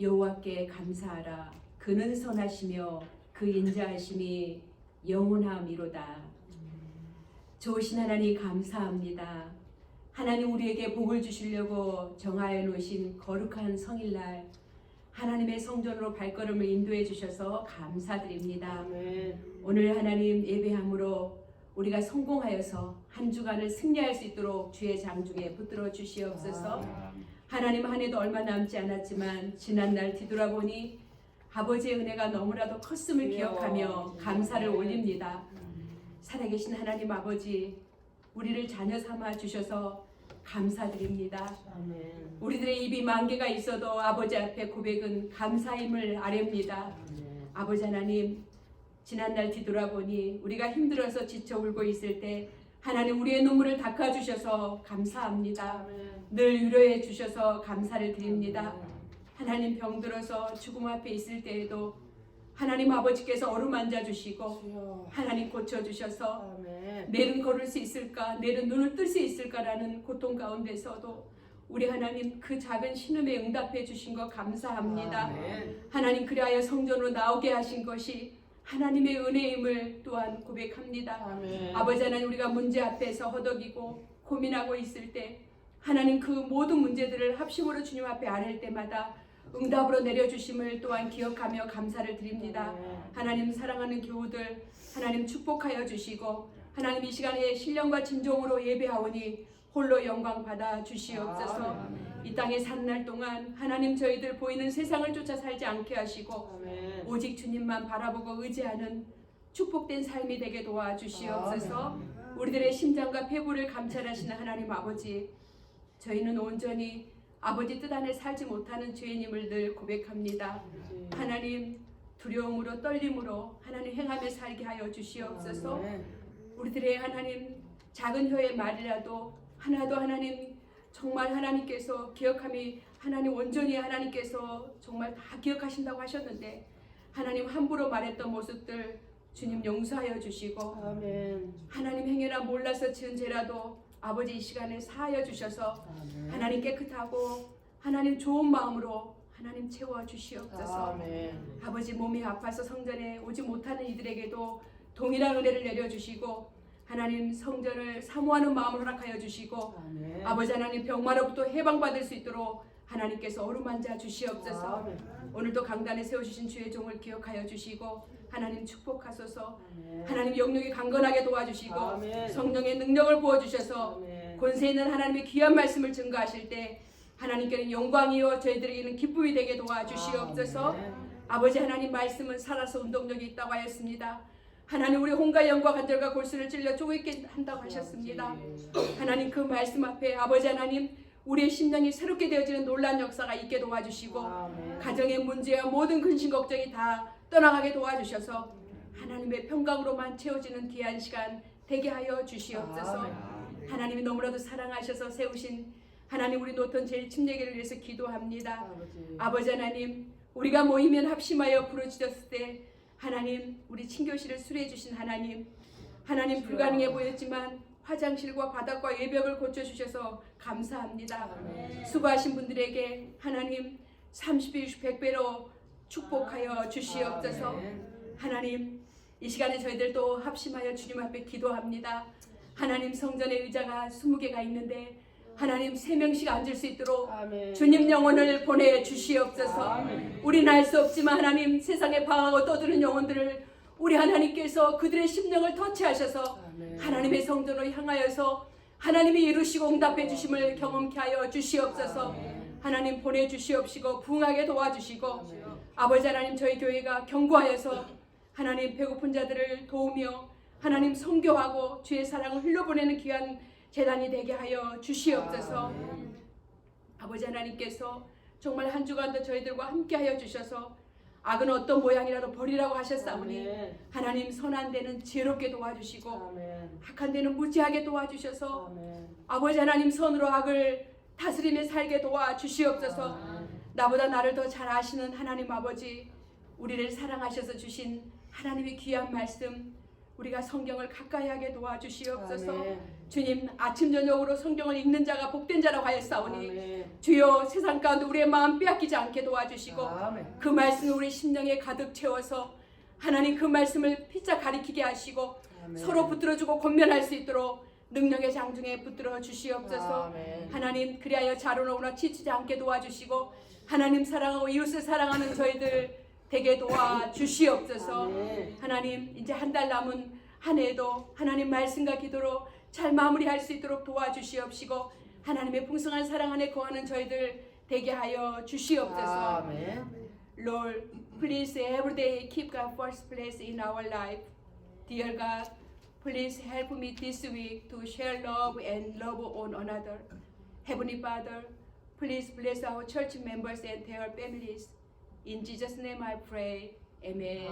여호와께 감사하라 그는 선하시며 그 인자하심이 영원함이로다 좋으신 하나님 감사합니다 하나님 우리에게 복을 주시려고 정하여 놓으신 거룩한 성일날 하나님의 성전으로 발걸음을 인도해 주셔서 감사드립니다. 아멘. 오늘 하나님 예배함으로 우리가 성공하여서 한 주간을 승리할 수 있도록 주의 장중에 붙들어 주시옵소서. 하나님 한 해도 얼마 남지 않았지만 지난 날 뒤돌아보니 아버지의 은혜가 너무나도 컸음을 기억하며 감사를 올립니다. 살아계신 하나님 아버지 우리를 자녀 삼아 주셔서 감사드립니다. 우리들의 입이 만 개가 있어도 아버지 앞에 고백은 감사임을 아렵니다. 아멘. 아버지 하나님 지난날 뒤돌아보니 우리가 힘들어서 지쳐 울고 있을 때 하나님 우리의 눈물을 닦아 주셔서 감사합니다. 늘 위로해 주셔서 감사를 드립니다. 하나님 병들어서 죽음 앞에 있을 때에도 하나님 아버지께서 어루만져 주시고. 하나님 고쳐 주셔서. 내일은 걸을 수 있을까? 내일은 눈을 뜰 수 있을까라는 고통 가운데서도 우리 하나님 그 작은 신음에 응답해 주신 것 감사합니다. 아멘. 하나님 그리하여 성전으로 나오게 하신 것이 하나님의 은혜임을 또한 고백합니다. 아멘. 아버지 하나님 우리가 문제 앞에서 허덕이고 고민하고 있을 때 하나님 그 모든 문제들을 합심으로 주님 앞에 아랠 때마다 응답으로 내려주심을 또한 기억하며 감사를 드립니다. 하나님 사랑하는 교우들 하나님 축복하여 주시고 하나님 이 시간에 신령과 진정으로 예배하오니 홀로 영광 받아 주시옵소서. 이 땅에 사는 날 동안 하나님 저희들 보이는 세상을 쫓아 살지 않게 하시고 아멘. 오직 주님만 바라보고 의지하는 축복된 삶이 되게 도와주시옵소서. 우리들의 심장과 폐부를 감찰하시는 하나님 아버지, 저희는 온전히 아버지 뜻 안에 살지 못하는 죄인임을 늘 고백합니다. 하나님 두려움으로 떨림으로 하나님 행하며 살게 하여 주시옵소서. 아멘. 우리들의 하나님 작은 혀의 말이라도 하나도 하나님 정말 하나님께서 기억함이 하나님 온전히 하나님께서 정말 다 기억하신다고 하셨는데 하나님 함부로 말했던 모습들 주님 용서하여 주시고 아멘. 하나님 행여나 몰라서 지은 죄라도 아버지 이 시간에 사하여 주셔서 아멘. 하나님 깨끗하고 하나님 좋은 마음으로 하나님 채워 주시옵소서. 아멘. 아버지 몸이 아파서 성전에 오지 못하는 이들에게도 동일한 은혜를 내려 주시고 하나님 성전을 사모하는 마음을 허락하여 주시고 아멘. 아버지 하나님 병마로부터 해방받을 수 있도록 하나님께서 어루만져 주시옵소서 아멘. 오늘도 강단에 세워주신 주의 종을 기억하여 주시고 하나님 축복하소서 아멘. 하나님 영역이 강건하게 도와주시고 아멘. 성령의 능력을 부어주셔서 아멘. 권세 있는 하나님의 귀한 말씀을 증거하실 때 하나님께는 영광이요 저희들에게는 기쁨이 되게 도와주시옵소서 아멘. 아버지 하나님 말씀은 살아서 운동력이 있다고 하였습니다. 하나님 우리 홍과 영과 간절과 골수를 찔려 쪼갰게 한다고 하셨습니다. 하나님 그 말씀 앞에 아버지 하나님 우리의 심령이 새롭게 되어지는 놀란 역사가 있게 도와주시고. 가정의 문제와 모든 근심 걱정이 다 떠나가게 도와주셔서 하나님의 평강으로만 채워지는 귀한 시간 되게 하여 주시옵소서. 하나님이 너무나도 사랑하셔서 세우신 하나님 우리 노턴 제일 침례기를 위해서 기도합니다. 아버지 하나님 우리가 모이면 합심하여 부르짖었을 때 하나님 우리 친교실을 수리해 주신 하나님 하나님 불가능해 보였지만 화장실과 바닥과 외벽을 고쳐 주셔서 감사합니다. 아멘. 수고하신 분들에게 하나님 30배 60 100배로 축복하여 주시옵소서. 아멘. 하나님 이 시간에 저희들도 합심하여 주님 앞에 기도합니다. 하나님 성전의 의자가 20개가 있는데 하나님 세 명씩 앉을 수 있도록 아멘. 주님 영혼을 보내 주시옵소서. 아멘. 우리는 알수 없지만 하나님 세상에 방황하고 떠드는 영혼들을 우리 하나님께서 그들의 심령을 터치하셔서 아멘. 하나님의 성전으로 향하여서 하나님이 이루시고 응답해 주심을 경험케 하여 주시옵소서. 하나님 보내 주시옵시고 부응하게 도와주시고 아멘. 아버지 하나님 저희 교회가 경고하여서 하나님 배고픈 자들을 도우며 하나님 성교하고 주의 사랑을 흘려보내는 귀한 재단이 되게 하여 주시옵소서. 아멘. 아버지 하나님께서 정말 한 주간도 저희들과 함께 하여 주셔서 악은 어떤 모양이라도 버리라고 하셨사오니 아멘. 하나님 선한 데는 지혜롭게 도와주시고 아멘. 악한 데는 무지하게 도와주셔서 아멘. 아버지 하나님 선으로 악을 다스리며 살게 도와주시옵소서 아멘. 나보다 나를 더 잘 아시는 하나님 아버지 우리를 사랑하셔서 주신 하나님의 귀한 말씀 우리가 성경을 가까이 하게 도와주시옵소서. 아멘. 주님 아침 저녁으로 성경을 읽는 자가 복된 자라고 하였사오니 아멘. 주여 세상 가운데 우리의 마음 빼앗기지 않게 도와주시고 아멘. 그 말씀을 우리 심령에 가득 채워서 하나님 그 말씀을 피자 가리키게 하시고 아멘. 서로 붙들어주고 권면할 수 있도록 능력의 장중에 붙들어 주시옵소서. 아멘. 하나님 그리하여 자로로 오나 지치지 않게 도와주시고 하나님 사랑하고 이웃을 사랑하는 저희들 되게 도와 주시옵소서. 아멘. 하나님 이제 한 달 남은 한 해도 하나님 말씀과 기도로 잘 마무리할 수 있도록 도와주시옵시고 하나님의 풍성한 사랑 안에 거하는 저희들 되게 하여 주시옵소서. 아멘. Lord, please every day keep God first place in our life. Dear God, please help me this week to share love and love one another. Heavenly Father, please bless our church members and their families. In Jesus' name I pray. Amen.